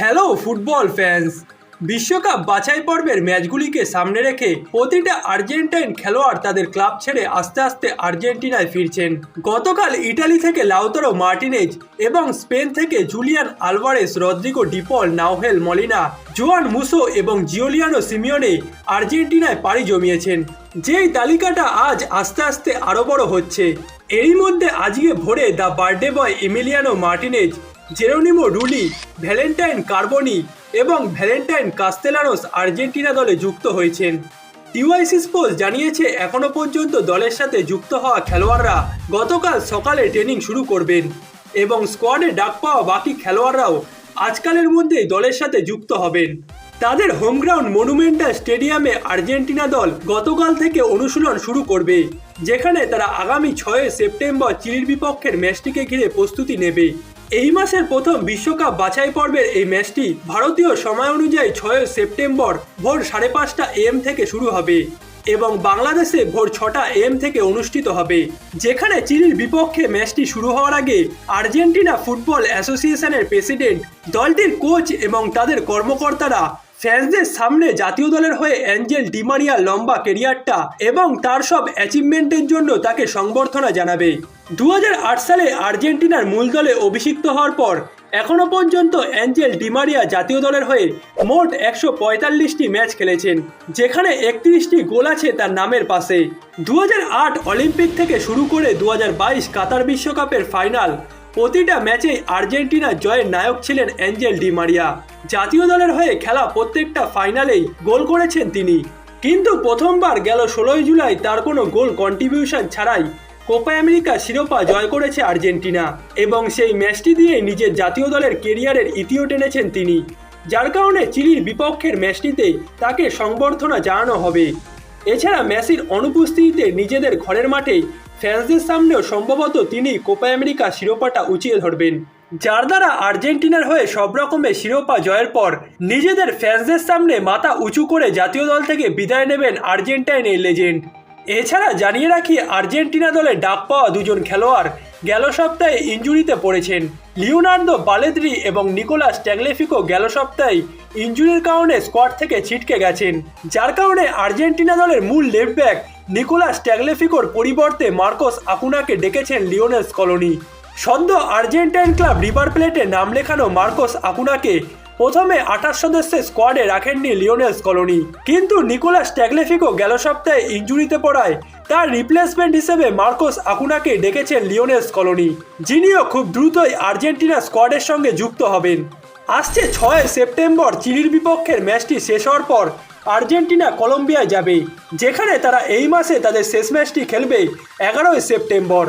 Hello football fans বিশ্বকাপ বাছাই পর্বের ম্যাচগুলিকে সামনে রেখে প্রতিটা আর্জেন্টাইন খেলোয়াড় তাদের ক্লাব ছেড়ে আস্তে আস্তে আর্জেন্টিনায় ফিরছেন। গতকাল ইটালি থেকে লাউতারো মার্টিনেজ এবং স্পেন থেকে Julian Alvarez Rodrigo De Paul Nahuel Molina, Juan Musso এবং জিওলিয়ানো সিমিওনে আর্জেন্টিনায় পাড়ি জমিয়েছেন। যেই তালিকাটা আজ আস্তে আস্তে আরও বড় হচ্ছে। এরই মধ্যে আজকে ভোরে the birthday boy Emiliano Martinez Geronimo Rulli, Valentin Carboni এবং ভ্যালেন্টাইন কাস্তেলানোস আর্জেন্টিনা দলে যুক্ত হয়েছেন। টিওয়াইসি স্পোর্টস জানিয়েছে, এখনও পর্যন্ত দলের সাথে যুক্ত হওয়া খেলোয়াড়রা গতকাল সকালে ট্রেনিং শুরু করবেন এবং স্কোয়াডে ডাক পাওয়া বাকি খেলোয়াড়রাও আজকালের মধ্যেই দলের সাথে যুক্ত হবেন। তাদের হোম গ্রাউন্ড মনুমেন্টাল স্টেডিয়ামে আর্জেন্টিনা দল গতকাল থেকে অনুশীলন শুরু করবে, যেখানে তারা আগামী ছয় সেপ্টেম্বর চিলির বিপক্ষের ম্যাচটিকে ঘিরে প্রস্তুতি নেবে। এই মাসের প্রথম বিশ্বকাপ বাছাই পর্বের এই ম্যাচটি ভারতীয় সময় অনুযায়ী ছয় সেপ্টেম্বর ভোর সাড়ে পাঁচটা এম থেকে শুরু হবে এবং বাংলাদেশে ভোর ছটা এম থেকে অনুষ্ঠিত হবে, যেখানে চিলির বিপক্ষে ম্যাচটি শুরু হওয়ার আগে আর্জেন্টিনা ফুটবল অ্যাসোসিয়েশনের প্রেসিডেন্ট, দলটির কোচ এবং তাদের কর্মকর্তারা ফ্যান্সদের সামনে জাতীয় দলের হয়ে অ্যাঞ্জেল ডিমারিয়া লম্বা কেরিয়ারটা এবং তার সব অ্যাচিভমেন্টের জন্য তাকে সংবর্ধনা জানাবে। দু হাজার আট সালে আর্জেন্টিনার মূল দলে অভিষিক্ত হওয়ার পর এখনও পর্যন্ত অ্যাঞ্জেল ডিমারিয়া জাতীয় দলের হয়ে মোট একশো পঁয়তাল্লিশটি ম্যাচ খেলেছেন, যেখানে একত্রিশটি গোল আছে তার নামের পাশে। দু হাজার আট অলিম্পিক থেকে শুরু করে দু হাজার বাইশ কাতার বিশ্বকাপের ফাইনাল, প্রতিটা ম্যাচে আর্জেন্টিনা জয়ের নায়ক ছিলেন অ্যাঞ্জেল ডিমারিয়া। জাতীয় দলের হয়ে খেলা প্রত্যেকটা ফাইনালেই গোল করেছেন তিনি। কিন্তু প্রথমবার গেল ষোলোই জুলাই তার কোনো গোল কন্ট্রিবিউশন ছাড়াই কোপা আমেরিকা শিরোপা জয় করেছে আর্জেন্টিনা এবং সেই ম্যাচটি দিয়ে নিজের জাতীয় দলের কেরিয়ারের ইতিও টেনেছেন তিনি। যার কারণে চিলির বিপক্ষের ম্যাচটিতে তাকে সংবর্ধনা জানানো হবে। এছাড়া মেসির অনুপস্থিতিতে নিজেদের ঘরের মাঠে ফ্যান্সদের সামনেও সম্ভবত তিনি কোপা আমেরিকা শিরোপাটা উঁচিয়ে ধরবেন। যার দ্বারা আর্জেন্টিনার হয়ে সব রকমের শিরোপা জয়ের পর নিজেদের ফ্যান্সদের সামনে মাথা উঁচু করে জাতীয় দল থেকে বিদায় নেবেন আর্জেন্টাইনের লেজেন্ড। এছাড়া জানিয়ে রাখি, আর্জেন্টিনা দলে ডাক পাওয়া দুজন খেলোয়াড় গেল সপ্তাহে ইঞ্জুরিতে পড়েছেন। লিওনার্দো বালেদ্রি এবং নিকোলাস ট্যাংলেফিকো গেল সপ্তাহে ইঞ্জুরির কারণে স্কোয়াড থেকে ছিটকে গেছেন। যার কারণে আর্জেন্টিনা দলের মূল লেফট ব্যাক নিকোলাস ট্যাগলেফিকোর পরিবর্তে মার্কোস আকুনাকে ডেকেছেন লিওনেস কলোনি। সদ্য আর্জেন্টাইন ক্লাব রিভার প্লেটে নাম লেখানো মার্কোস আকুনাকে প্রথমে আঠাশ সদস্যের স্কোয়াডে রাখেননি লিওনেলস কলোনি। কিন্তু নিকোলাস ট্যাগলেফিকো গেল সপ্তাহে ইঞ্জুরিতে পড়ায়। তার রিপ্লেসমেন্ট হিসেবে মার্কোস আকুনাকে ডেকেছেন লিওনেলস কলোনি, যিনিও খুব দ্রুতই আর্জেন্টিনা স্কোয়াডের সঙ্গে যুক্ত হবেন। আসছে ছয় সেপ্টেম্বর চিলির বিপক্ষের ম্যাচটি শেষ হওয়ার পর আর্জেন্টিনা কলম্বিয়ায় যাবে, যেখানে তারা এই মাসে তাদের শেষ ম্যাচটি খেলবে এগারোই সেপ্টেম্বর।